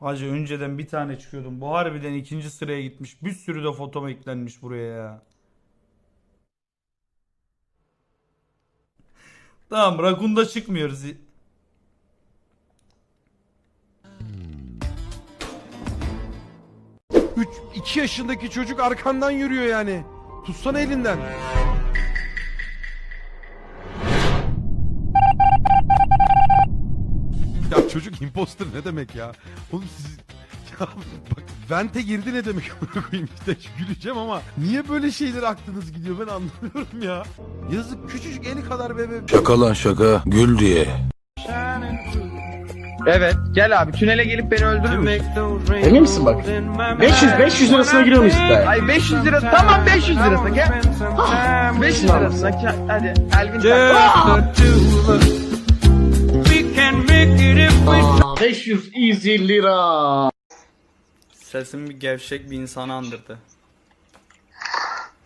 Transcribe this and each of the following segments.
Hacı önceden bir tane çıkıyordum. Bu harbiden ikinci sıraya gitmiş. Bir sürü de fotom eklenmiş buraya ya. Tamam Rakun'da çıkmıyoruz. 3 2 yaşındaki çocuk arkandan yürüyor yani. Tutsana elinden. Çocuk imposter ne demek ya? Oğlum siz ya bak vente girdi ne demek koyayım işte güleceğim ama niye böyle şeyler aklınız gidiyor ben anlamıyorum ya. Yazık küçücük eli kadar bebe. Şaka lan şaka gül diye. Evet gel abi tünele gelip beni öldürür Emin misin bak? 500 500 lirasına giriyor muyuz iddiaya? Ay 500 lira tamam 500 lirasına gel. 500 lirasına gel hadi Elvin 500 easy lira. Sesim bir gevşek bir insanı andırdı.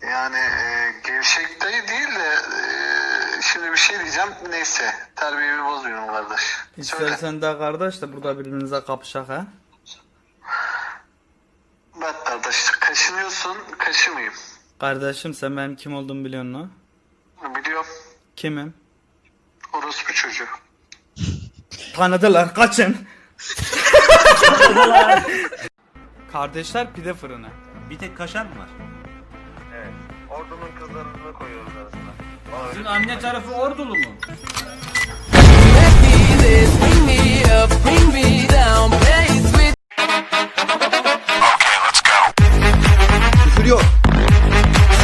Yani e, gevşek dayı değil de e, şimdi bir şey diyeceğim neyse terbiyemi bozmuyorum kardeş. Söyle. İstersen de kardeş de burada birbirimize kapışak ha. Bak kardeş kaşınıyorsun kaşımayayım. Kardeşim sen benim kim olduğumu biliyorsun ha? Biliyorum Kimim? orospu çocuğu. Tanıdılar kaçın. Kardeşler pide fırını. Bir tek kaşar mı var? Ordunun kızlarını koyuyoruz arasına. Sizin anne tarafı ordulu mu? Küfürüyor.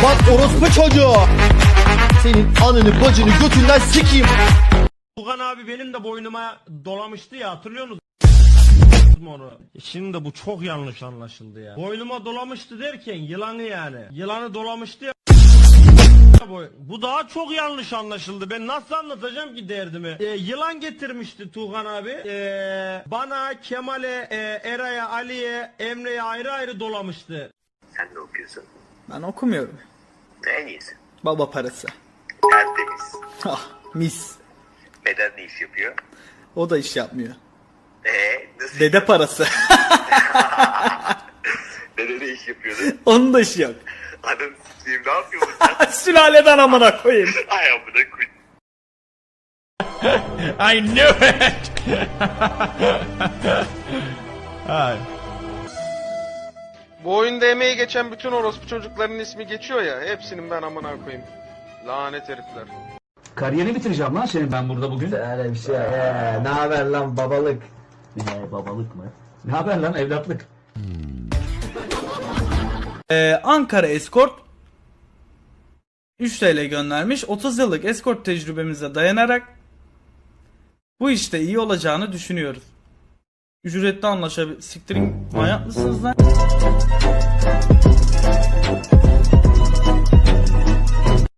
Bak orospu çocuğu. Senin ananı bacını götünden sikeyim. Tugan abi benim de boynuma dolamıştı ya hatırlıyor musun? onu. Şimdi de bu çok yanlış anlaşıldı ya. Boynuma dolamıştı derken yılanı yani. Yılanı dolamıştı ya. Bu daha çok yanlış anlaşıldı. Ben nasıl anlatacağım ki derdimi? Ee, yılan getirmişti Tuğhan abi. Ee, bana, Kemal'e, e, Eray'a, Ali'ye, Emre'ye ayrı ayrı dolamıştı. Sen de okuyorsun. Ben okumuyorum. En iyisi. Baba parası. Tertemiz. Ah mis. Beden ne iş yapıyor? O da iş yapmıyor. Eee nasıl? Dede parası. Dede ne iş yapıyordu? Onun da işi yok. Adam sikeyim ne yapıyordun sen? Sülaleden amına koyayım. Ay amına koy. I knew it! Ay. Bu oyunda emeği geçen bütün orospu çocukların ismi geçiyor ya. Hepsinin ben amına koyayım. Lanet herifler. Kariyerini bitireceğim lan senin ben burada bugün. Öyle bir şey. Ee, ne haber lan babalık? Ne babalık mı? Ne haber lan evlatlık? Ee, Ankara Escort 3 TL göndermiş. 30 yıllık escort tecrübemize dayanarak bu işte iyi olacağını düşünüyoruz. Ücretli anlaşabil... Siktirin manyak mısınız lan?